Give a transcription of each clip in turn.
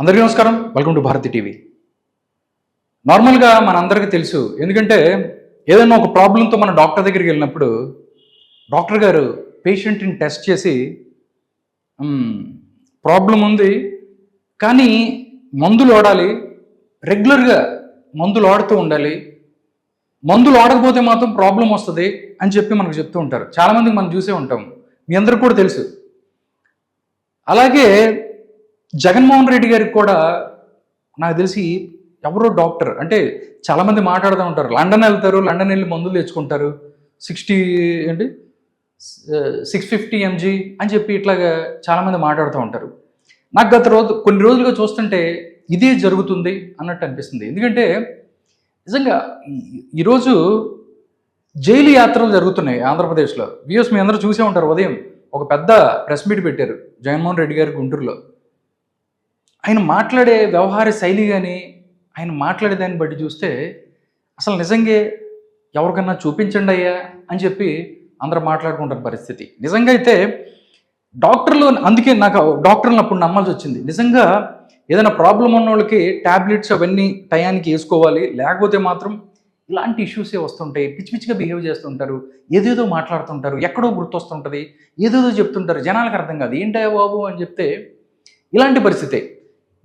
అందరికీ నమస్కారం. Welcome to Bharati TV నార్మల్గా మనందరికీ తెలుసు. ఎందుకంటే ఏదైనా ఒక ప్రాబ్లంతో మన డాక్టర్ దగ్గరికి వెళ్ళినప్పుడు డాక్టర్ గారు పేషెంట్ని టెస్ట్ చేసి ప్రాబ్లం ఉంది. కానీ మందులు వాడాలి. రెగ్యులర్గా మందులు వాడుతూ ఉండాలి. మందులు వాడకపోతే మాత్రం ప్రాబ్లం వస్తుంది అని చెప్పి మనకు చెప్తూ ఉంటారు. చాలామందికి మనం చూసే ఉంటాం. మీ అందరికి కూడా తెలుసు. అలాగే జగన్మోహన్ రెడ్డి గారికి కూడా నాకు తెలిసి ఎవరో డాక్టర్ అంటే చాలామంది మాట్లాడుతూ ఉంటారు. లండన్ వెళ్తారు లండన్ వెళ్ళి మందులు తెచ్చుకుంటారు. సిక్స్టీ ఏంటి? సిక్స్ ఫిఫ్టీ ఎంజీ అని చెప్పి ఇట్లాగా చాలామంది మాట్లాడుతూ ఉంటారు. నాకు గత రోజు కొన్ని రోజులుగా చూస్తుంటే ఇదే జరుగుతుంది అన్నట్టు అనిపిస్తుంది. ఎందుకంటే నిజంగా ఈరోజు జైలు యాత్రలు జరుగుతున్నాయి ఆంధ్రప్రదేశ్లో. వ్యూస్ మీ అందరూ చూసే ఉంటారు. ఉదయం ఒక పెద్ద ప్రెస్ మీట్ పెట్టారు జగన్మోహన్ రెడ్డి గారి గుంటూరులో. ఆయన మాట్లాడే వ్యవహార శైలి కానీ ఆయన మాట్లాడే దాన్ని బట్టి చూస్తే అసలు నిజంగా ఎవరికన్నా చూపించండి అయ్యా అని చెప్పి అందరూ మాట్లాడుకుంటారు పరిస్థితి. నిజంగా అయితే డాక్టర్లు అందుకే నాకు డాక్టర్లను అప్పుడు నమ్మాల్సి వచ్చింది. నిజంగా ఏదైనా ప్రాబ్లం ఉన్న వాళ్ళకి ట్యాబ్లెట్స్ అవన్నీ టయానికి వేసుకోవాలి. లేకపోతే మాత్రం ఇలాంటి ఇష్యూసే వస్తుంటాయి. పిచ్చి పిచ్చిగా బిహేవ్ చేస్తుంటారు. ఏదేదో మాట్లాడుతుంటారు. ఎక్కడో గుర్తొస్తుంటుంది. ఏదేదో చెప్తుంటారు. జనాలకు అర్థం కాదు. ఏంటయ్యా బాబు అని చెప్తే ఇలాంటి పరిస్థితే.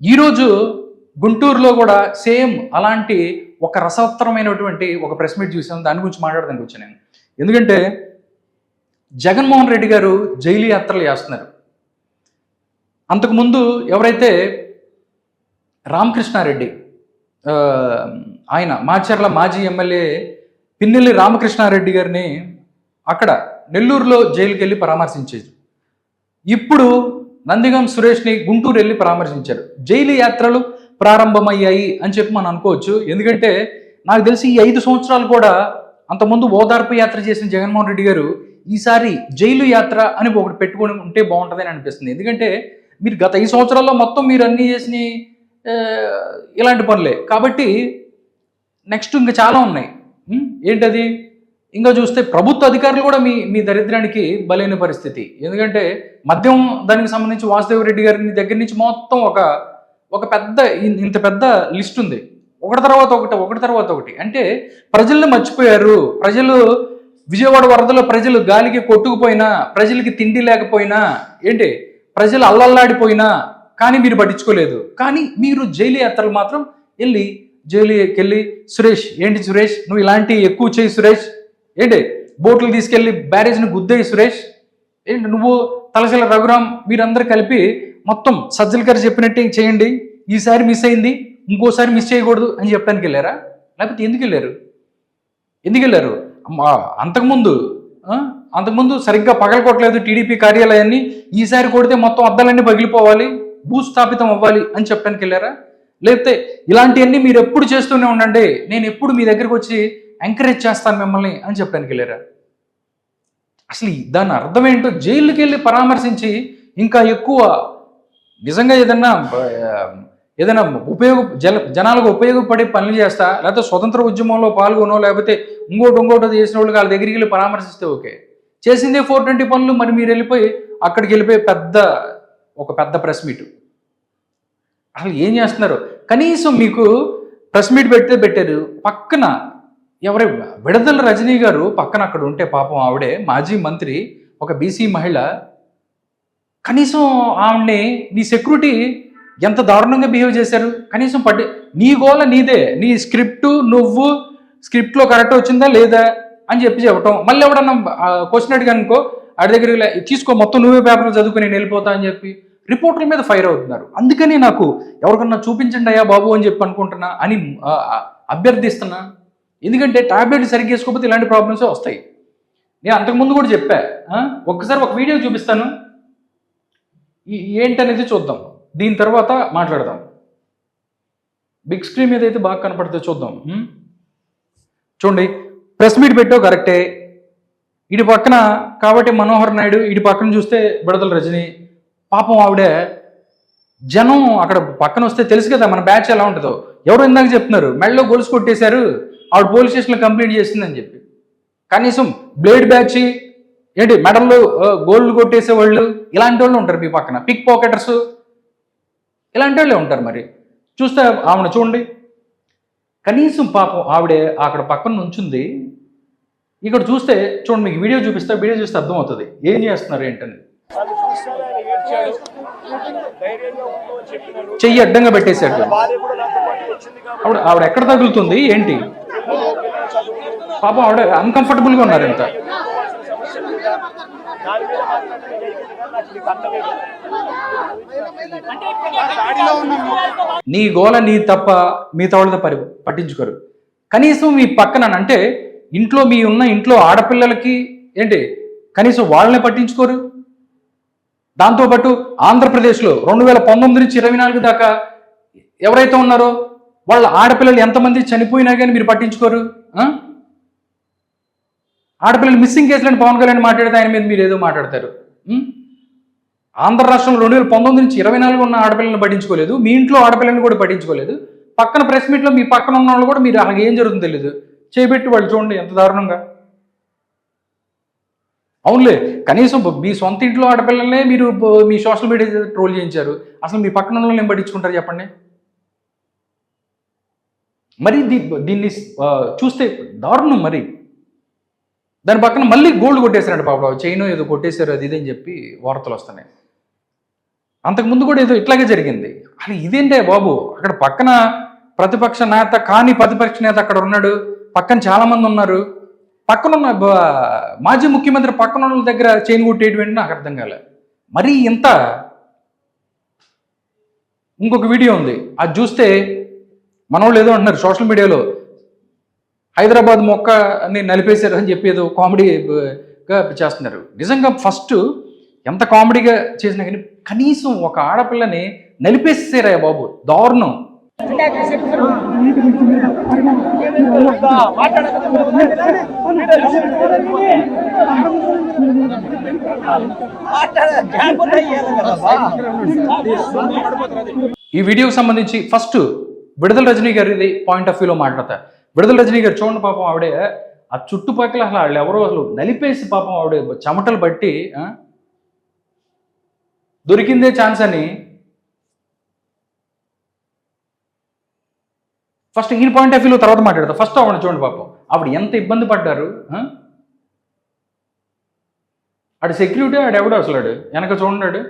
ఈరోజు గుంటూరులో కూడా సేమ్ అలాంటి ఒక రసవత్తరమైనటువంటి ఒక ప్రెస్ మీట్ చూసాం. దాని గురించి మాట్లాడడానికి వచ్చాను నేను. ఎందుకంటే జగన్మోహన్ రెడ్డి గారు జైలు యాత్రలు చేస్తున్నారు. అంతకుముందు ఎవరైతే రామకృష్ణారెడ్డి ఆయన మాచర్ల మాజీ ఎమ్మెల్యే పిన్నెల్లి రామకృష్ణారెడ్డి గారిని అక్కడ నెల్లూరులో జైలుకి వెళ్ళి పరామర్శించారు ఇప్పుడు నందిగం సురేష్ని గుంటూరు వెళ్ళి పరామర్శించారు. జైలు యాత్రలు ప్రారంభమయ్యాయి అని చెప్పి మనం అనుకోవచ్చు. ఎందుకంటే నాకు తెలిసి ఈ ఐదు సంవత్సరాలు కూడా అంతకుముందు ఓదార్పు యాత్ర చేసిన జగన్మోహన్ రెడ్డి గారు ఈసారి జైలు యాత్ర అని ఒకటి పెట్టుకొని ఉంటే బాగుంటుందని అనిపిస్తుంది. ఎందుకంటే మీరు గత ఐదు సంవత్సరాల్లో మొత్తం మీరు అన్నీ చేసిన ఇలాంటి పనులే. కాబట్టి నెక్స్ట్ ఇంకా చాలా ఉన్నాయి. ఏంటది? ఇంకా చూస్తే ప్రభుత్వ అధికారులు కూడా మీ మీ దరిద్రానికి బలైన పరిస్థితి. ఎందుకంటే మద్యం దానికి సంబంధించి వాసుదేవ్ రెడ్డి గారి దగ్గర నుంచి మొత్తం ఒక ఒక పెద్ద ఇంత పెద్ద లిస్ట్ ఉంది. ఒకటి తర్వాత ఒకటి ఒకటి తర్వాత ఒకటి. అంటే ప్రజల్ని మర్చిపోయారు. ప్రజలు విజయవాడ వరదలో ప్రజలు గాలికి కొట్టుకుపోయినా ప్రజలకి తిండి లేకపోయినా ఏంటి? ప్రజలు అల్లల్లాడిపోయినా కానీ మీరు పట్టించుకోలేదు. కానీ మీరు జైలు యాత్రలు మాత్రం వెళ్ళి జైలుకి వెళ్ళి సురేష్ ఏంటి సురేష్? నువ్వు ఇలాంటి ఎక్కువ చేయి సురేష్. ఏంటి? బోట్లు తీసుకెళ్ళి బ్యారేజ్ని గుద్దేయి సురేష్? ఏంటి నువ్వు తలసల రఘురామ్ మీరందరూ కలిపి మొత్తం సజ్జల్ గారు చెప్పినట్టే చేయండి ఈసారి మిస్ అయింది ఇంకోసారి మిస్ చేయకూడదు అని చెప్పడానికి వెళ్ళారా? లేకపోతే ఎందుకు వెళ్ళారు? ఎందుకు వెళ్ళారు? అంతకుముందు అంతకుముందు సరిగ్గా పగలకొట్టలేదు టీడీపీ కార్యాలయాన్ని ఈసారి కొడితే మొత్తం అద్దాలన్నీ పగిలిపోవాలి భూస్థాపితం అవ్వాలి అని చెప్పడానికి వెళ్ళారా? లేకపోతే ఇలాంటివన్నీ మీరు ఎప్పుడు చేస్తూనే ఉండండి నేను ఎప్పుడు మీ దగ్గరికి వచ్చి ఎంకరేజ్ చేస్తాను మిమ్మల్ని అని చెప్పడానికి వెళ్ళారా? అసలు దాని అర్థం ఏంటో జైలుకి వెళ్ళి పరామర్శించి ఇంకా ఎక్కువ నిజంగా ఏదన్నా ఏదైనా ఉపయోగ జల జనాలకు ఉపయోగపడే పనులు చేస్తా లేకపోతే స్వతంత్ర ఉద్యమంలో పాల్గొనో లేకపోతే ఇంకోటి ఇంకోటి చేసిన వాళ్ళు వాళ్ళ దగ్గరికి వెళ్ళి పరామర్శిస్తే ఓకే. చేసిందే ఫోర్ ట్వంటీ పనులు మరి మీరు వెళ్ళిపోయి అక్కడికి వెళ్ళిపోయి పెద్ద ఒక పెద్ద ప్రెస్ మీట్ అసలు ఏం చేస్తున్నారు? కనీసం మీకు ప్రెస్ మీట్ పెడితే పెట్టారు పక్కన ఎవరి విడదల రజనీ గారు పక్కన అక్కడ ఉంటే పాపం ఆవిడే మాజీ మంత్రి ఒక బీసీ మహిళ. కనీసం ఆవిడ్ని నీ సెక్యూరిటీ ఎంత దారుణంగా బిహేవ్ చేశారు? కనీసం పట్టి నీ గోల నీదే. నీ స్క్రిప్ట్ నువ్వు స్క్రిప్ట్లో కరెక్ట్ వచ్చిందా లేదా అని చెప్పి చెప్పటం. మళ్ళీ ఎవడన్నా క్వశ్చన్ అడిగా అనుకో ఆడి దగ్గరికి తీసుకో మొత్తం నువ్వే పేపర్ చదువుకుని నేను వెళ్ళిపోతా అని చెప్పి రిపోర్టర్ల మీద ఫైర్ అవుతున్నారు. అందుకని నాకు ఎవరికన్నా చూపించండి అయ్యా బాబు అని చెప్పి అనుకుంటున్నా అని అభ్యర్థిస్తున్నా. ఎందుకంటే టాబ్లెట్ సరిగ్గా వేసుకోకపోతే ఇలాంటి ప్రాబ్లమ్సే వస్తాయి. నేను అంతకుముందు కూడా చెప్పా ఒక్కసారి ఒక వీడియో చూపిస్తాను. ఏంటనేది చూద్దాం. దీని తర్వాత మాట్లాడదాం. బిగ్ స్క్రీన్ మీద అయితే బాగా కనపడితే చూద్దాం. చూడండి ప్రెస్ మీట్ పెట్టావు కరెక్టే. ఇటు పక్కన కాబట్టి మనోహర్ నాయుడు ఇటు పక్కన చూస్తే బిడదల రజని. పాపం ఆవిడే జనం అక్కడ పక్కన వస్తే తెలుసు కదా మన బ్యాచ్ ఎలా ఉంటుందో. ఎవరు ఇందాక చెప్తున్నారు మెడలో గొలుసు కొట్టేశారు. ఆవిడ పోలీస్ స్టేషన్లో కంప్లైంట్ చేసిందని చెప్పి. కనీసం బ్లేడ్ బ్యాచ్ ఏంటి మెడల్లో గోల్డ్ కొట్టేసే వాళ్ళు ఇలాంటి వాళ్ళు ఉంటారు మీ పక్కన. పిక్ పాకెటర్స్ ఇలాంటి వాళ్ళే ఉంటారు మరి. చూస్తే ఆవిడ చూడండి. కనీసం పాపం ఆవిడే అక్కడ పక్కన నుంచుంది. ఇక్కడ చూస్తే చూడండి మీకు వీడియో చూపిస్తే వీడియో చూస్తే అర్థమవుతుంది. ఏం చేస్తున్నారు ఏంటని. చెయ్యి అడ్డంగా పెట్టేశాడు. ఆవిడ ఆవిడ ఎక్కడ తగులుతుంది? ఏంటి? పాపం ఆవిడ అన్కంఫర్టబుల్గా ఉన్నారు ఇంత. నీ గోల నీ తప్ప మీ తోళ్ళతో పరి పట్టించుకోరు. కనీసం మీ పక్కన అంటే ఇంట్లో మీ ఉన్న ఇంట్లో ఆడపిల్లలకి ఏంటి కనీసం వాళ్ళని పట్టించుకోరు? దాంతోపాటు ఆంధ్రప్రదేశ్లో రెండు వేల పంతొమ్మిది నుంచి ఇరవై నాలుగు దాకా ఎవరైతే ఉన్నారో వాళ్ళ ఆడపిల్లలు ఎంతమంది చనిపోయినా కానీ మీరు పట్టించుకోరు ఆడపిల్లలు మిస్సింగ్ కేసులని పవన్ కళ్యాణ్ మాట్లాడితే ఆయన మీద మీరు ఏదో మాట్లాడతారు ఆంధ్ర రాష్ట్రంలో రెండు వేల పంతొమ్మిది నుంచి ఇరవై నాలుగు ఉన్న ఆడపిల్లలను పట్టించుకోలేదు మీ ఇంట్లో ఆడపిల్లల్ని కూడా పట్టించుకోలేదు పక్కన ప్రెస్ మీట్లో మీ పక్కన ఉన్న వాళ్ళు కూడా మీరు అసలు ఏం జరుగుతుందో తెలియదు చేపెట్టి వాళ్ళు చూడండి ఎంత దారుణంగా. అవునులే కనీసం మీ సొంత ఇంట్లో ఆడపిల్లలనే మీరు మీ సోషల్ మీడియా ట్రోల్ చేయించారు అసలు మీ పక్కన ఉన్న వాళ్ళని ఏం పట్టించుకుంటారు చెప్పండి? మరి దీ దీన్ని చూస్తే దారుణం మరి. దాని పక్కన మళ్ళీ గోల్డ్ కొట్టేశారంట పాప. చైన్ ఏదో కొట్టేశారు అది ఇది అని చెప్పి వార్తలు వస్తున్నాయి. అంతకుముందు కూడా ఏదో ఇట్లాగే జరిగింది. అసలు ఇదేంటే బాబు? అక్కడ పక్కన ప్రతిపక్ష నేత కానీ ప్రతిపక్ష నేత అక్కడ ఉన్నాడు. పక్కన చాలామంది ఉన్నారు. పక్కన ఉన్న మాజీ ముఖ్యమంత్రి పక్కన వాళ్ళ దగ్గర చైన్ కొట్టేటువంటి నాకు అర్థం కాలే. మరీ ఇంత ఇంకొక వీడియో ఉంది. అది చూస్తే మనోళ్ళు ఏదో అంటున్నారు సోషల్ మీడియాలో. హైదరాబాద్ మొక్క అని నలిపేశారు అని చెప్పి ఏదో కామెడీగా చేస్తున్నారు. నిజంగా ఫస్ట్ ఎంత కామెడీగా చేసినా కానీ కనీసం ఒక ఆడపిల్లని నలిపేసేసారా బాబు దారుణం. ఈ వీడియోకి సంబంధించి ఫస్ట్ విడుదల రజనీ గారిది పాయింట్ ఆఫ్ వ్యూలో మాట్లాడతా. విడుదల రజనీ గారు చూడండి పాపం ఆవిడే ఆ చుట్టుపక్కల అసలు వాళ్ళు ఎవరో అసలు నలిపేసి పాపం ఆవిడ చెమటలు బట్టి దొరికిందే ఛాన్స్ అని. ఫస్ట్ ఈ పాయింట్ ఆఫ్ వ్యూలో తర్వాత మాట్లాడతా. ఫస్ట్ ఆవిడ చూడండి పాపం. ఆవిడ ఎంత ఇబ్బంది పడ్డారు ఆడు సెక్యూరిటీ ఆడు ఎవడు అసలు ఆడు? వెనక చూడండి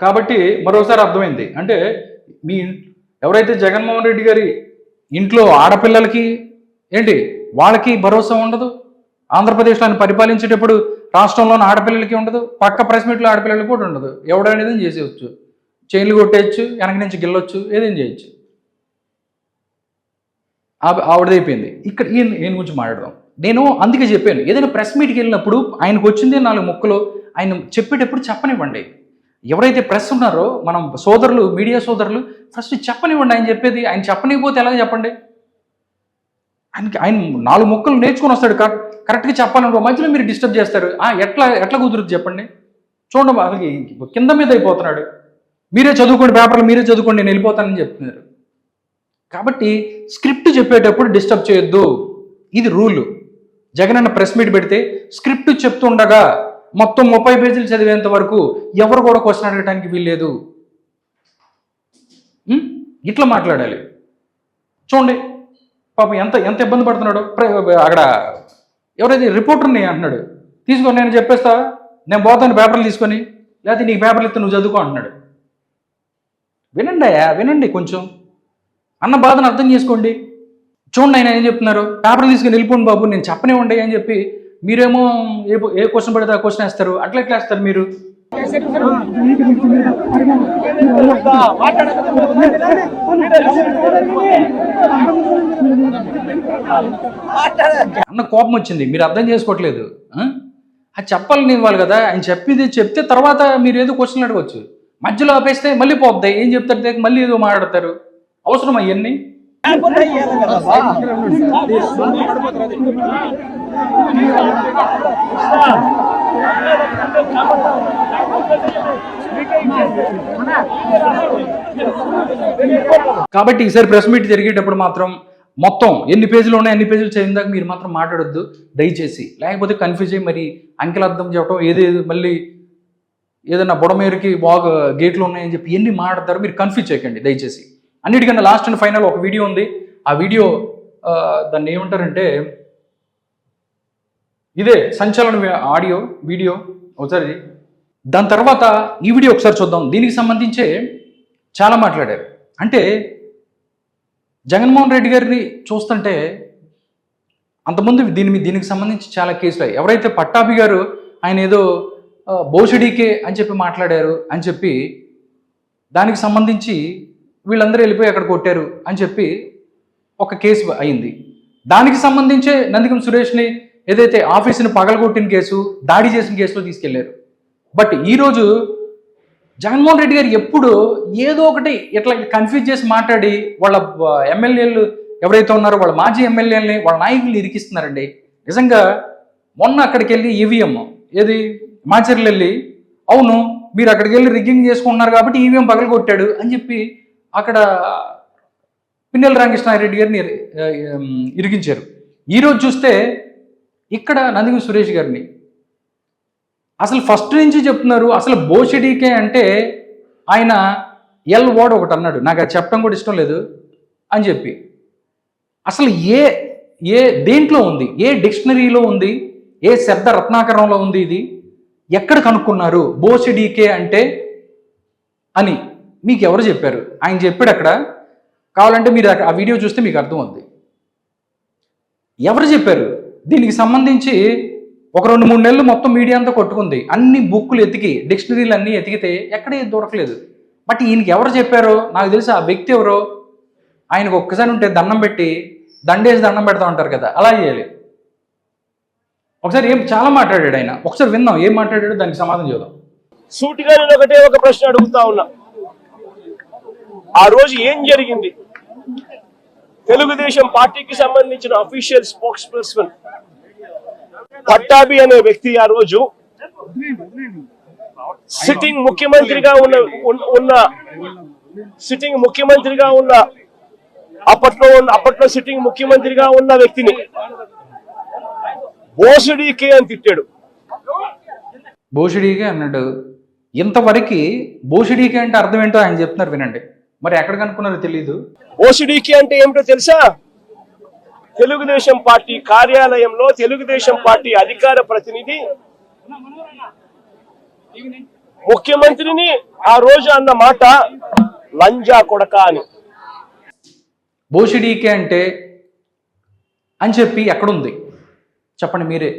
కాబట్టి మరోసారి అర్థమైంది. అంటే మీ ఎవరైతే జగన్మోహన్ రెడ్డి గారి ఇంట్లో ఆడపిల్లలకి ఏంటి వాళ్ళకి భరోసా ఉండదు? ఆంధ్రప్రదేశ్లో ఆయన పరిపాలించేటప్పుడు రాష్ట్రంలోని ఆడపిల్లలకి ఉండదు పక్క ప్రెస్ మీట్లో ఆడపిల్లలకి కూడా ఉండదు. ఎవడనేది చేసేయచ్చు. చైన్లు కొట్టేయచ్చు వెనక నుంచి గిల్లొచ్చు ఏదేం చేయొచ్చు. ఆవిడదైపోయింది. ఇక్కడ ఈయన ఈయన గురించి మాట్లాడదాం. నేను అందుకే చెప్పాను ఏదైనా ప్రెస్ మీట్కి వెళ్ళినప్పుడు ఆయనకు వచ్చింది నాలుగు ముక్కలు ఆయన చెప్పేటప్పుడు చెప్పనివ్వండి. ఎవరైతే ప్రెస్ ఉన్నారో మనం సోదరులు మీడియా సోదరులు ఫస్ట్ చెప్పనివ్వండి ఆయన చెప్పేది. ఆయన చెప్పనివ్వకపోతే ఎలా చెప్పండి? ఆయనకి ఆయన నాలుగు ముక్కలు నేర్చుకొని వస్తాడు. కరెక్ట్ కరెక్ట్గా చెప్పాలనుకో మధ్యలో మీరు డిస్టర్బ్ చేస్తారు. ఆ, ఎట్లా ఎట్లా కుదురుద్ది చెప్పండి? చూడండి అసలు కింద మీద అయిపోతున్నాడు. మీరే చదువుకోండి పేపర్లు మీరే చదువుకోండి నేను వెళ్ళిపోతానని చెప్తున్నారు. కాబట్టి స్క్రిప్ట్ చెప్పేటప్పుడు డిస్టర్బ్ చేయొద్దు. ఇది రూల్. జగన్ అన్న ప్రెస్ మీట్ పెడితే స్క్రిప్ట్ చెప్తుండగా మొత్తం ముప్పై పేజీలు చదివేంత వరకు ఎవరు కూడా క్వశ్చన్ అడగడానికి వీల్లేదు. ఇట్లా మాట్లాడాలి. చూడండి. పాపం ఎంత ఎంత ఇబ్బంది పడుతున్నాడో. ప్ర- అక్కడ ఎవరైతే రిపోర్టర్ని అంటున్నాడు. తీసుకొని నేను చెప్పేస్తా. నేను పోతాను పేపర్లు తీసుకొని. లేకపోతే నీకు పేపర్లు ఇస్తే నువ్వు చదువుకో అంటున్నాడు. వినండి అయ్యా వినండి కొంచెం. అన్న బాధను అర్థం చేసుకోండి. చూడండి ఆయన ఏం చెప్తున్నారు? పేపర్లు తీసుకుని వెళ్ళిపోండి బాబు నేను చెప్పనివ్వండి అని చెప్పి మీరేమో ఏ ఏ క్వశ్చన్ పడితే ఆ క్వశ్చన్ వేస్తారు. అట్లా ఎట్లా వేస్తారు మీరు? అన్న కోపం వచ్చింది. మీరు అర్థం చేసుకోవట్లేదు. ఆ? అది చెప్పాలని ఇవ్వాలి కదా. ఆయన చెప్పింది చెప్తే తర్వాత మీరు ఏదో క్వశ్చన్ అడగవచ్చు మధ్యలో ఆపేస్తే మళ్ళీ పోద్దాయి ఏం చెప్తారు? మళ్ళీ ఏదో మాట్లాడతారు. అవసరం అవన్నీ కాబట్టి ఈసారి ప్రెస్ మీట్ జరిగేటప్పుడు మాత్రం మొత్తం ఎన్ని పేజీలు ఉన్నాయి అన్ని పేజీలు చదివిన దాకా మీరు మాత్రం మాట్లాడొద్దు. దయచేసి. లేకపోతే కన్ఫ్యూజ్ అయ్యి మరి అంకెలు అర్థం చెప్పడం ఏదేది మళ్ళీ ఏదైనా బుడమేరుకి బాగా గేట్లు ఉన్నాయని చెప్పి ఎన్ని మాట్లాడతారో మీరు కన్ఫ్యూజ్ చేయకండి. దయచేసి. అన్నిటికన్నా లాస్ట్ అండ్ ఫైనల్ ఒక వీడియో ఉంది. ఆ వీడియో దాన్ని ఏమంటారంటే ఇదే సంచలన ఆడియో వీడియో ఒకసారి దాని తర్వాత ఈ వీడియో ఒకసారి చూద్దాం. దీనికి సంబంధించే చాలా మాట్లాడారు. అంటే జగన్మోహన్ రెడ్డి గారిని చూస్తుంటే అంతకుముందు దీని దీనికి సంబంధించి చాలా కేసులు అయ్యాయి. ఎవరైతే పట్టాభి గారు ఆయన ఏదో బోషడీకే అని చెప్పి మాట్లాడారు అని చెప్పి దానికి సంబంధించి వీళ్ళందరూ వెళ్ళిపోయి అక్కడ కొట్టారు అని చెప్పి ఒక కేసు అయింది. దానికి సంబంధించే నందికం సురేష్ని ఏదైతే ఆఫీసుని పగలగొట్టిన కేసు దాడి చేసిన కేసులో తీసుకెళ్ళారు. బట్ ఈరోజు జగన్మోహన్ రెడ్డి గారు ఎప్పుడు ఏదో ఒకటి ఇట్లా కన్ఫ్యూజ్ చేసి మాట్లాడి వాళ్ళ ఎమ్మెల్యేలు ఎవరైతే ఉన్నారో వాళ్ళ మాజీ ఎమ్మెల్యేలని వాళ్ళ నాయకులు ఇరికిస్తున్నారండి. నిజంగా మొన్న అక్కడికి వెళ్ళి ఈవీఎం ఏది? మాచర్లు వెళ్ళి అవును మీరు అక్కడికి వెళ్ళి రిగ్గింగ్ చేసుకుంటున్నారు కాబట్టి ఈవీఎం పగలగొట్టాడు అని చెప్పి అక్కడ పిన్నెల రామకృష్ణారెడ్డి గారిని ఇరిగించారు ఈరోజు చూస్తే ఇక్కడ నందిగు సురేష్ గారిని. అసలు ఫస్ట్ నుంచి చెప్తున్నారు అసలు బోషిడీకే అంటే ఆయన ఎల్ వర్డ్ ఒకటి అన్నాడు నాకు అది చెప్పడం కూడా ఇష్టం లేదు అని చెప్పి. అసలు ఏ ఏ దేంట్లో ఉంది ఏ డిక్షనరీలో ఉంది ఏ శబ్ద రత్నాకరంలో ఉంది ఇది ఎక్కడ కనుక్కున్నారు బోషడీకే అంటే అని. మీకు ఎవరు చెప్పారు? ఆయన చెప్పాడు అక్కడ. కావాలంటే మీరు ఆ వీడియో చూస్తే మీకు అర్థం అవుద్ది ఎవరు చెప్పారు? దీనికి సంబంధించి ఒక రెండు మూడు నెలలు మొత్తం మీడియా అంతా కొట్టుకుంది. అన్ని బుక్కులు ఎతికి డిక్షనరీలు అన్నీ ఎతికితే ఎక్కడ దొరకలేదు. బట్ ఈయనకి ఎవరు చెప్పారో? నాకు తెలిసి ఆ వ్యక్తి ఎవరో? ఆయనకు ఒక్కసారి ఉంటే దండం పెట్టి దండేసి దండం పెడతా ఉంటారు కదా అలా చేయాలి. ఒకసారి ఏం చాలా మాట్లాడాడు ఆయన. ఒకసారి విందాం ఏం మాట్లాడాడు దానికి సమాధానం చూద్దాం సూటిగా నేను ఒకటే ఒక ప్రశ్న అడుగుతా ఉన్నా. ఆ రోజు ఏం జరిగింది? తెలుగుదేశం పార్టీకి సంబంధించిన అఫీషియల్ స్పోక్స్ పర్సన్ పట్టాభి అనే వ్యక్తి ఆ రోజు సిట్టింగ్ ముఖ్యమంత్రిగా ఉన్న ఉన్న- సిట్టింగ్ ముఖ్యమంత్రిగా ఉన్న అప్పట్లో ఉన్న అప్పట్లో సిట్టింగ్ ముఖ్యమంత్రిగా ఉన్న వ్యక్తిని బోసుడీకే అని తిట్టాడు. బోషిడీకే అన్నాడు ఇంతవరకు బోషిడీకే అంటే అర్థం ఏంటో ఆయన చెప్తున్నారు వినండి. మరి ఎక్కడ కనుక్కున్నారో తెలియదు ఓసిడీకి అంటే ఏమిటో తెలుసా? తెలుగుదేశం పార్టీ కార్యాలయంలో తెలుగుదేశం పార్టీ అధికార ప్రతినిధి ముఖ్యమంత్రిని ఆ రోజు అన్న మాట లంజా కొడక అని. బోషిడీకే అంటే అని చెప్పి ఎక్కడుంది? చెప్పండి మీరే.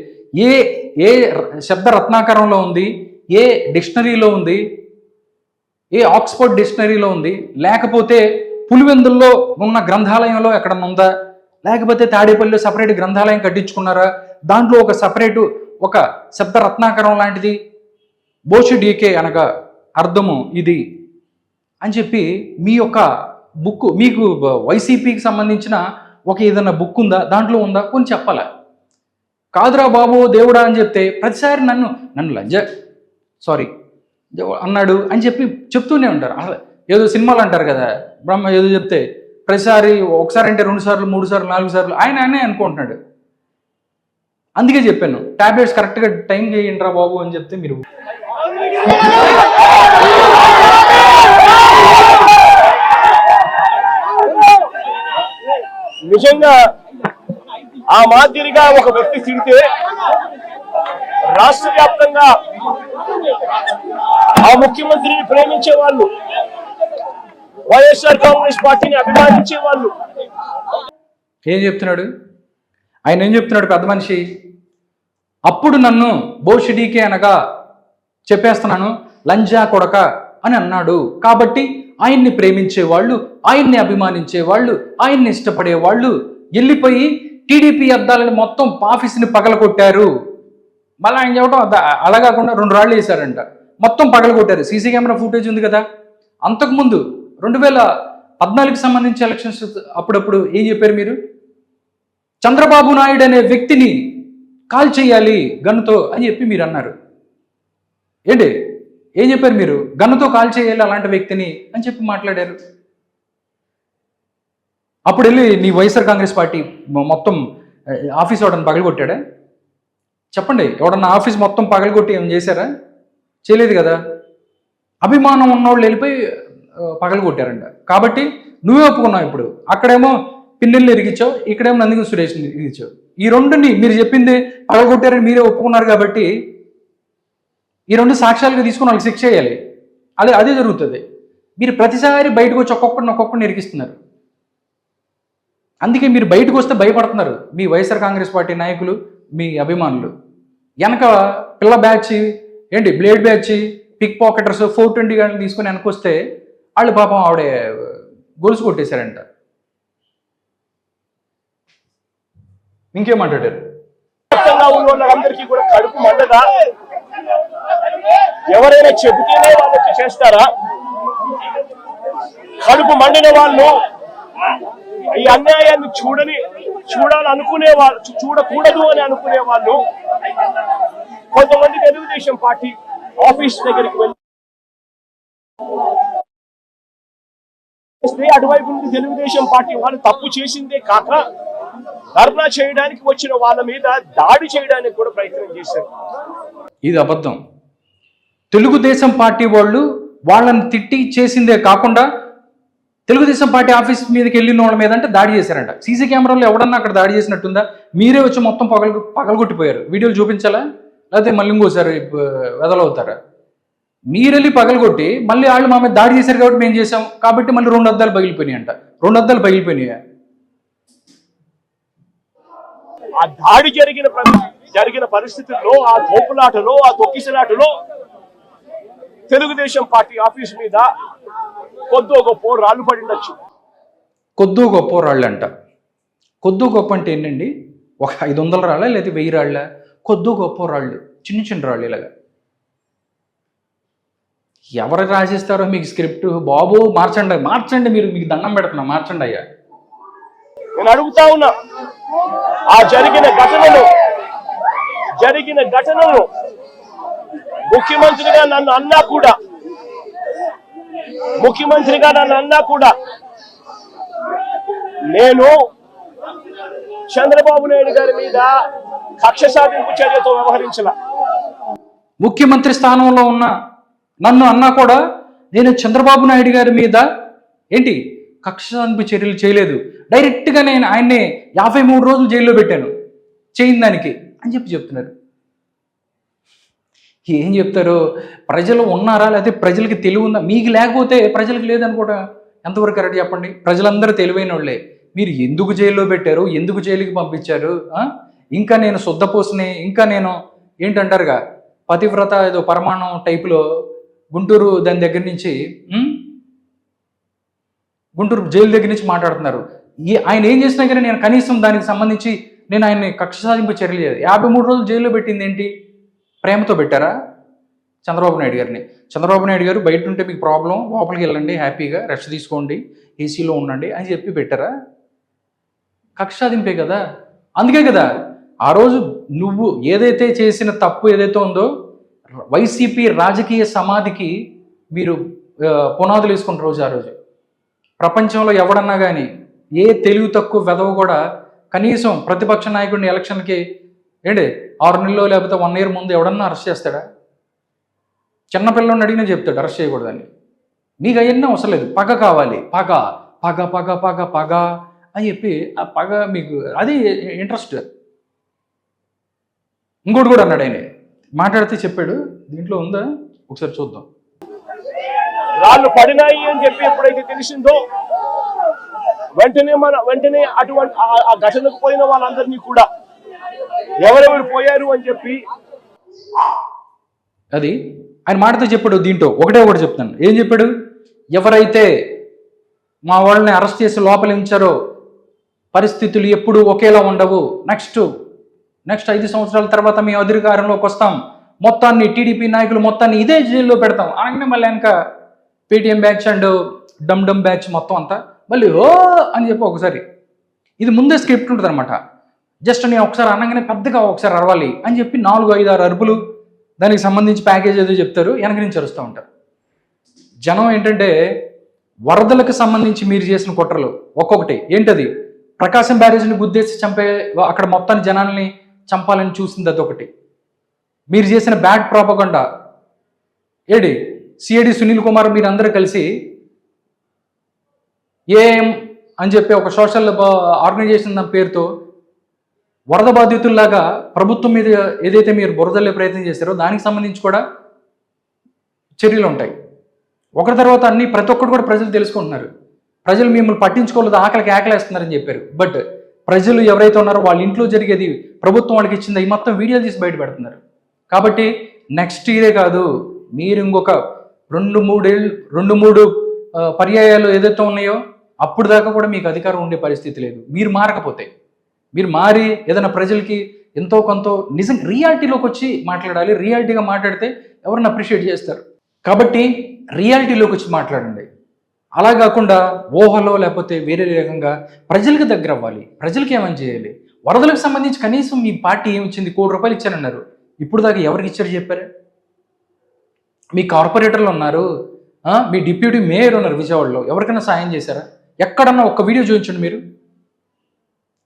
ఏ ఏ శబ్ద రత్నాకరంలో ఉంది? ఏ డిక్షనరీలో ఉంది? ఏ ఆక్స్ఫర్డ్ డిక్షనరీలో ఉంది లేకపోతే పులివెందుల్లో ఉన్న గ్రంథాలయంలో ఎక్కడన్నా ఉందా? లేకపోతే తాడేపల్లిలో సపరేట్ గ్రంథాలయం కట్టించుకున్నారా? దాంట్లో ఒక సపరేటు ఒక శబ్ద రత్నాకరం లాంటిది. బోషి డీకే అనగా అర్థము ఇది అని చెప్పి మీ యొక్క బుక్ మీకు వైసీపీకి సంబంధించిన ఒక ఏదైనా బుక్ ఉందా? దాంట్లో ఉందా? కొన్ని చెప్పాలా. కాదురా బాబు దేవుడా అని చెప్తే ప్రతిసారి నన్ను నన్ను లంజ సారీ. అన్నాడు అని చెప్పి చెప్తూనే ఉంటారు. అసలు ఏదో సినిమాలు అంటారు కదా బ్రహ్మ ఏదో చెప్తే ప్రతిసారి ఒకసారి అంటే రెండు సార్లు మూడు సార్లు నాలుగు సార్లు ఆయన ఆయనే అనుకుంటున్నాడు. అందుకే చెప్పాను టాబ్లెట్స్ కరెక్ట్గా టైం చేయండి రా బాబు అని చెప్తే మీరు నిజంగా ఆ మాదిరిగా ఒక వ్యక్తి తిడితే రాష్ట్ర వ్యాప్తంగా ఆ ముఖ్యమంత్రిని ప్రేమించే వాళ్ళు వైఎస్ఆర్ కాంగ్రెస్ పార్టీని అభిమానించే వాళ్ళు ఏం చెప్తున్నాడు? ఆయన ఏం చెప్తున్నాడు పెద్ద మనిషి? అప్పుడు నన్ను బోషిడీకే అనగా చెప్పేస్తున్నాను లంజా కొడక అని అన్నాడు. కాబట్టి ఆయన్ని ప్రేమించే వాళ్ళు ఆయన్ని అభిమానించే వాళ్ళు ఆయన్ని ఇష్టపడే వాళ్ళు వెళ్ళిపోయి టీడీపీ అద్దాలని మొత్తం ఆఫీస్ని పగలగొట్టారు. మళ్ళీ ఆయన చెప్పడం అలాగాకుండా అలా కాకుండా రెండు రాళ్ళు వేశారంట. మొత్తం పగలగొట్టారు సీసీ కెమెరా ఫుటేజ్ ఉంది కదా? అంతకుముందు రెండు వేల పద్నాలుగుకి సంబంధించి ఎలక్షన్స్ అప్పుడప్పుడు ఏం చెప్పారు మీరు? చంద్రబాబు నాయుడు అనే వ్యక్తిని కాల్ చేయాలి గన్నుతో అని చెప్పి మీరు అన్నారు. ఏంటి? ఏం చెప్పారు మీరు? గన్నుతో కాల్ చేయాలి అలాంటి వ్యక్తిని అని చెప్పి మాట్లాడారు. అప్పుడు వెళ్ళి నీ వైఎస్ఆర్ కాంగ్రెస్ పార్టీ మొత్తం ఆఫీస్ ఎవడన్నా పగలగొట్టాడా చెప్పండి ఎవడన్నా ఆఫీస్ మొత్తం పగలగొట్టి ఏం చేశారా? చేయలేదు కదా. అభిమానం ఉన్నోళ్ళు వెళ్ళిపోయి పగలగొట్టారంట. కాబట్టి నువ్వే ఒప్పుకున్నావు ఇప్పుడు. అక్కడేమో పిన్నెల్ని ఇరిగించావు ఇక్కడేమో నందిగం సురేష్ ఇరిగించావు ఈ రెండుని మీరు చెప్పింది పగలగొట్టారని మీరే ఒప్పుకున్నారు కాబట్టి ఈ రెండు సాక్ష్యాలుగా తీసుకుని వాళ్ళకి శిక్ష చేయాలి అదే అదే జరుగుతుంది. మీరు ప్రతిసారి బయటకు వచ్చి ఒక్కొక్కరిని ఒక్కొక్కరిని ఇరికిస్తున్నారు. అందుకే మీరు బయటకు వస్తే భయపడుతున్నారు. మీ వైఎస్ఆర్ కాంగ్రెస్ పార్టీ నాయకులు మీ అభిమానులు. వెనక పిల్ల బ్యాచ్ ఏంటి blade batch pick pocketers four twenty గంటలు తీసుకొని వెనక వస్తే వాళ్ళు పాపం ఆవిడ గొలుసు కొట్టేశారంట. ఇంకేమంటాడారు మాట్లాడారు కూడా కడుపు మండదా? ఎవరైనా చెబితేనే వాళ్ళు చేస్తారా? కడుపు మండిన వాళ్ళు ఈ అన్యాయాన్ని చూడని చూడాలనుకునే వాళ్ళు చూడకూడదు అని అనుకునే వాళ్ళు కొంతమంది తెలుగుదేశం పార్టీ ఆఫీస్ దగ్గరికి వెళ్ళి అటువైపు నుండి తెలుగుదేశం పార్టీ వాళ్ళు తప్పు చేసిందే కాక ధర్నా చేయడానికి వచ్చిన వాళ్ళ మీద దాడి చేయడానికి కూడా ప్రయత్నం చేశారు. ఇది అబద్ధం. తెలుగుదేశం పార్టీ వాళ్ళు వాళ్ళని తిట్టి చేసిందే కాకుండా తెలుగుదేశం పార్టీ ఆఫీస్ మీదకి వెళ్ళిన వాళ్ళ మీద అంటే దాడి చేశారంట. సీసీ కెమెరాలో ఎవడన్నా అక్కడ దాడి చేసినట్టుందా? మీరే వచ్చి మొత్తం పగలు పగలగొట్టిపోయారు. వీడియోలు చూపించాలా? లేకపోతే మళ్ళీ ఇంకోసారి వెదలవుతారా? మీరెళ్ళి పగలగొట్టి మళ్ళీ వాళ్ళు మా మీద దాడి చేశారు కాబట్టి మేము చేసాం కాబట్టి మళ్ళీ రెండు అద్దాలు పగిలిపోయినాయి అంట రెండు అద్దాలు పగిలిపోయినాయి? ఆ దాడి జరిగిన జరిగిన పరిస్థితుల్లో ఆ తోపులాటలో ఆ తొక్కిసలాటలో తెలుగుదేశం పార్టీ ఆఫీస్ మీద కొద్దో గొప్ప రాళ్ళు పడిండొచ్చు కొద్దు గొప్ప రాళ్ళు అంట. కొద్దు గొప్ప అంటే ఏంటండి? ఒక ఐదు వందల రాళ్ళ లేదా వెయ్యి రాళ్ళ? కొద్దు గొప్ప రాళ్ళు చిన్న చిన్న రాళ్ళు ఇలాగా. ఎవరు రాసిస్తారో మీకు స్క్రిప్ట్? బాబు మార్చండి మార్చండి మీరు మీకు దండం పెడుతున్నా మార్చండి అయ్యా. నేను అడుగుతా ఉన్నా ఆ జరిగిన ఘటనను జరిగిన ఘటనను ముఖ్యమంత్రిగా నన్ను అన్నా కూడా ముఖ్యమంత్రిగా నన్ను అన్నా కూడా నేను చంద్రబాబు నాయుడు గారి మీద కక్ష సాధింపు చర్యతో వ్యవహరించిన ముఖ్యమంత్రి స్థానంలో ఉన్న నన్ను అన్నా కూడా నేను చంద్రబాబు నాయుడు గారి మీద ఏంటి కక్ష సాధింపు చర్యలు చేయలేదు. డైరెక్ట్గా నేను ఆయన్ని యాభై మూడు రోజులు జైల్లో పెట్టాను. చేయిన దానికి అని చెప్పి చెప్తున్నారు. ఏం చెప్తారు? ప్రజలు ఉన్నారా? లేకపోతే ప్రజలకి తెలివి ఉందా? మీకు లేకపోతే ప్రజలకు లేదని కూడా ఎంతవరకు కరెక్ట్ చెప్పండి? ప్రజలందరూ తెలివైన వాళ్ళే మీరు ఎందుకు జైల్లో పెట్టారు? ఎందుకు జైలుకి పంపించారు? ఇంకా నేను శుద్ధపూసని ఇంకా నేను ఏంటంటారుగా? పతివ్రత ఏదో పరమాణం టైపులో గుంటూరు దాని దగ్గర నుంచి గుంటూరు జైలు దగ్గర నుంచి మాట్లాడుతున్నారు. ఈ ఆయన ఏం చేసినా కానీ నేను కనీసం దానికి సంబంధించి నేను ఆయన్ని కక్ష సాధింపు చర్యలు యాభై మూడు రోజులు జైల్లో పెట్టింది ఏంటి? ప్రేమతో పెట్టారా? చంద్రబాబు నాయుడు గారిని. చంద్రబాబు నాయుడు గారు బయట ఉంటే మీకు ప్రాబ్లం లోపలికి వెళ్ళండి హ్యాపీగా రెస్ట్ తీసుకోండి ఏసీలో ఉండండి అని చెప్పి పెట్టారా? కక్ష సాధింపే కదా? అందుకే కదా ఆ రోజు నువ్వు ఏదైతే చేసిన తప్పు ఏదైతే ఉందో వైసీపీ రాజకీయ సమాధికి మీరు పునాదులు వేసుకున్న రోజు ఆ రోజు. ప్రపంచంలో ఎవడన్నా కానీ ఏ తెలివి తక్కువ వెధవ కూడా కనీసం ప్రతిపక్ష నాయకుడిని ఎలక్షన్కి ఏంటి? ఆరు నెలలో లేకపోతే వన్ ఇయర్ ముందు ఎవడన్నా అరెస్ట్ చేస్తాడా? చిన్నపిల్లని అడిగినా చెప్తాడు అరెస్ట్ చేయకూడదని మీకు అవన్నీ అవసరం లేదు. పగ కావాలి. పగ పగ పగ పగ పగ అని చెప్పి ఆ పగ మీకు అది ఇంట్రెస్ట్. ఇంకోటి కూడా అన్నాడు ఆయన. మాట్లాడితే చెప్పాడు. దీంట్లో ఉందా? ఒకసారి చూద్దాం. రాళ్ళు పడినాయి అని చెప్పి ఎప్పుడైతే తెలిసిందో వెంటనే మన వెంటనే అటువంటి ఆ- ఘటనకు పోయిన వాళ్ళందరినీ కూడా ఎవరెవరు పోయారు అని చెప్పి అది ఆయన మాటతో చెప్పాడు దీంట్లో. ఒకటే ఒకటి చెప్తాను. ఏం చెప్పాడు? ఎవరైతే మా వాళ్ళని అరెస్ట్ చేసి లోపల ఉంచారో పరిస్థితులు ఎప్పుడూ ఒకేలా ఉండవు. నెక్స్ట్ నెక్స్ట్ ఐదు సంవత్సరాల తర్వాత మేము అధికారంలోకి వస్తాం. మొత్తాన్ని టీడీపీ నాయకులు మొత్తాన్ని ఇదే జైల్లో పెడతాం. అనగానే మళ్ళీ వెనక. Paytm batch and dumb dumb batch మొత్తం అంతా. మళ్ళీ ఓ అని చెప్పి ఒకసారి. ఇది ముందే స్క్రిప్ట్ ఉంటుంది అనమాట జస్ట్ నేను ఒకసారి అనగానే పెద్దగా ఒకసారి అరవాలి అని చెప్పి నాలుగు ఐదు ఆరు అరుపులు దానికి సంబంధించి ప్యాకేజ్ ఏదో చెప్తారు వెనక నుంచి అరుస్తూ ఉంటారు. జనం ఏంటంటే వరదలకు సంబంధించి మీరు చేసిన కుట్రలు ఒక్కొక్కటి. ఏంటది? ప్రకాశం బ్యారేజ్ని గుద్దేసి చంపే అక్కడ మొత్తాన్ని జనాల్ని చంపాలని చూసింది అదొకటి. మీరు చేసిన bad propaganda. AD? CID Sunil Kumar మీరు అందరూ కలిసి ఏఎం అని చెప్పి ఒక సోషల్ ఆర్గనైజేషన్ దాని పేరుతో వరద బాధితుల్లాగా ప్రభుత్వం మీద ఏదైతే మీరు బురదల్లే ప్రయత్నం చేశారో దానికి సంబంధించి కూడా చర్యలు ఉంటాయి. ఒకరి తర్వాత అన్ని ప్రతి ఒక్కరు కూడా ప్రజలు తెలుసుకుంటున్నారు. ప్రజలు మిమ్మల్ని పట్టించుకోలేదు ఆకలికి ఆకలేస్తున్నారని చెప్పారు. బట్ ప్రజలు ఎవరైతే ఉన్నారో వాళ్ళ ఇంట్లో జరిగేది ప్రభుత్వం వాళ్ళకి ఇచ్చింది ఈ మొత్తం వీడియోలు తీసి బయట పెడుతున్నారు. కాబట్టి నెక్స్ట్ ఇయరే కాదు మీరు ఇంకొక రెండు మూడేళ్ళు రెండు మూడు పర్యాయాలు ఏదైతే ఉన్నాయో అప్పుడు దాకా కూడా మీకు అధికారం ఉండే పరిస్థితి లేదు. మీరు మారకపోతే. మీరు మారి ఏదైనా ప్రజలకి ఎంతో కొంత నిజం రియాలిటీలోకి వచ్చి మాట్లాడాలి రియాలిటీగా మాట్లాడితే ఎవరిని అప్రిషియేట్ చేస్తారు? కాబట్టి రియాలిటీలోకి వచ్చి మాట్లాడండి. అలా కాకుండా ఊహలో లేకపోతే వేరే రకంగా ప్రజలకు దగ్గర అవ్వాలి ప్రజలకి ఏమని చేయాలి? వరదలకు సంబంధించి కనీసం మీ పార్టీ ఏమి ఇచ్చింది కోటి రూపాయలు ఇచ్చారన్నారు. ఇప్పుడు దాకా ఎవరికి ఇచ్చారు చెప్పారు? మీ కార్పొరేటర్లు ఉన్నారు మీ డిప్యూటీ మేయర్ ఉన్నారు విజయవాడలో. ఎవరికైనా సాయం చేశారా? ఎక్కడన్నా ఒక్క వీడియో చూపించండి మీరు.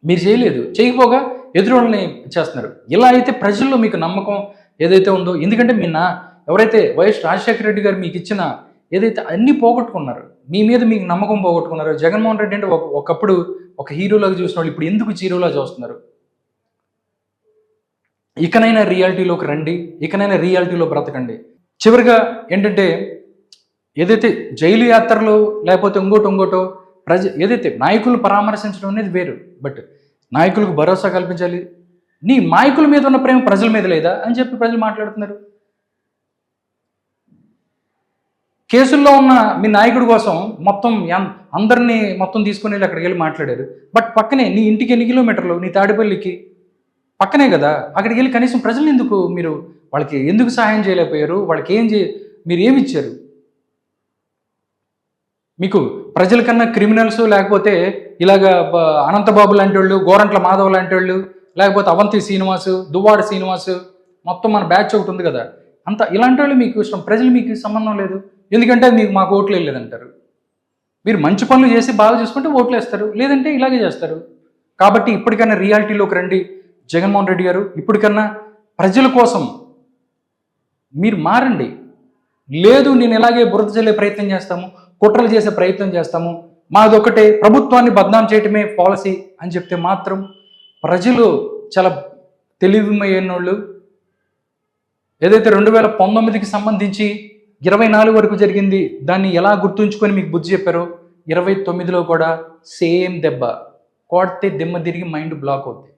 మీరు చేయలేదు. చేయకపోగా ఎదురుని చేస్తున్నారు. ఇలా అయితే ప్రజల్లో మీకు నమ్మకం ఏదైతే ఉందో ఎందుకంటే మీ నా ఎవరైతే వైఎస్ రాజశేఖర రెడ్డి గారు మీకు ఇచ్చిన ఏదైతే అన్ని పోగొట్టుకున్నారు మీ మీద మీకు నమ్మకం పోగొట్టుకున్నారు జగన్మోహన్ రెడ్డి అంటే ఒకప్పుడు ఒక హీరోలాగా చూసిన వాళ్ళు ఇప్పుడు ఎందుకు హీరోలా చూస్తున్నారు? ఇకనైనా రియాలిటీలోకి రండి ఇకనైనా రియాలిటీలో బ్రతకండి. చివరిగా ఏంటంటే ఏదైతే జైలు యాత్రలు లేకపోతే ఇంకోటి ఇంకోటో ప్రజ ఏదైతే నాయకులు పరామర్శించడం అనేది వేరు. బట్ నాయకులకు భరోసా కల్పించాలి. నీ నాయకుల మీద ఉన్న ప్రేమ ప్రజల మీద లేదా అని చెప్పి ప్రజలు మాట్లాడుతున్నారు. కేసుల్లో ఉన్న మీ నాయకుడి కోసం మొత్తం అందరినీ మొత్తం తీసుకుని వెళ్ళి అక్కడికి వెళ్ళి మాట్లాడారు. బట్ పక్కనే నీ ఇంటికి ఎన్ని కిలోమీటర్లు నీ తాడిపల్లికి పక్కనే కదా అక్కడికి వెళ్ళి కనీసం ప్రజలు ఎందుకు మీరు వాళ్ళకి ఎందుకు సహాయం చేయలేకపోయారు? వాళ్ళకి ఏం చే మీరు ఏమి ఇచ్చారు? మీకు ప్రజల కన్నా క్రిమినల్స్ లేకపోతే ఇలాగ అనంతబాబు లాంటి వాళ్ళు గోరంట్ల మాధవ్ లాంటి వాళ్ళు లేకపోతే అవంతి శ్రీనివాసు దువ్వాడ శ్రీనివాసు మొత్తం మన బ్యాచ్ ఒకటి ఉంది కదా. అంత ఇలాంటి వాళ్ళు మీకు ఇష్టం ప్రజలు మీకు సంబంధం లేదు. ఎందుకంటే మీకు మాకు ఓట్లు వెళ్ళలేదంటారు మీరు మంచి పనులు చేసి బాగా చేసుకుంటే ఓట్లు వేస్తారు లేదంటే ఇలాగే చేస్తారు. కాబట్టి ఇప్పటికైనా రియాలిటీలోకి రండి. జగన్మోహన్ రెడ్డి గారు ఇప్పటికన్నా ప్రజల కోసం మీరు మారండి. లేదు నేను ఇలాగే బురద చల్లే ప్రయత్నం చేస్తాము కుట్రలు చేసే ప్రయత్నం చేస్తాము మాదొకటే. ప్రభుత్వాన్ని బద్నాం చేయటమే పాలసీ అని చెప్తే మాత్రం ప్రజలు చాలా తెలివిమయ్యేనోళ్ళు ఏదైతే రెండు వేల పంతొమ్మిదికి సంబంధించి ఇరవై నాలుగు వరకు జరిగింది దాన్ని ఎలా గుర్తుంచుకొని మీకు బుద్ధి చెప్పారో ఇరవై తొమ్మిదిలో కూడా సేమ్ దెబ్బ. కొడితే దిమ్మ తిరిగి మైండ్ బ్లాక్ అవుతుంది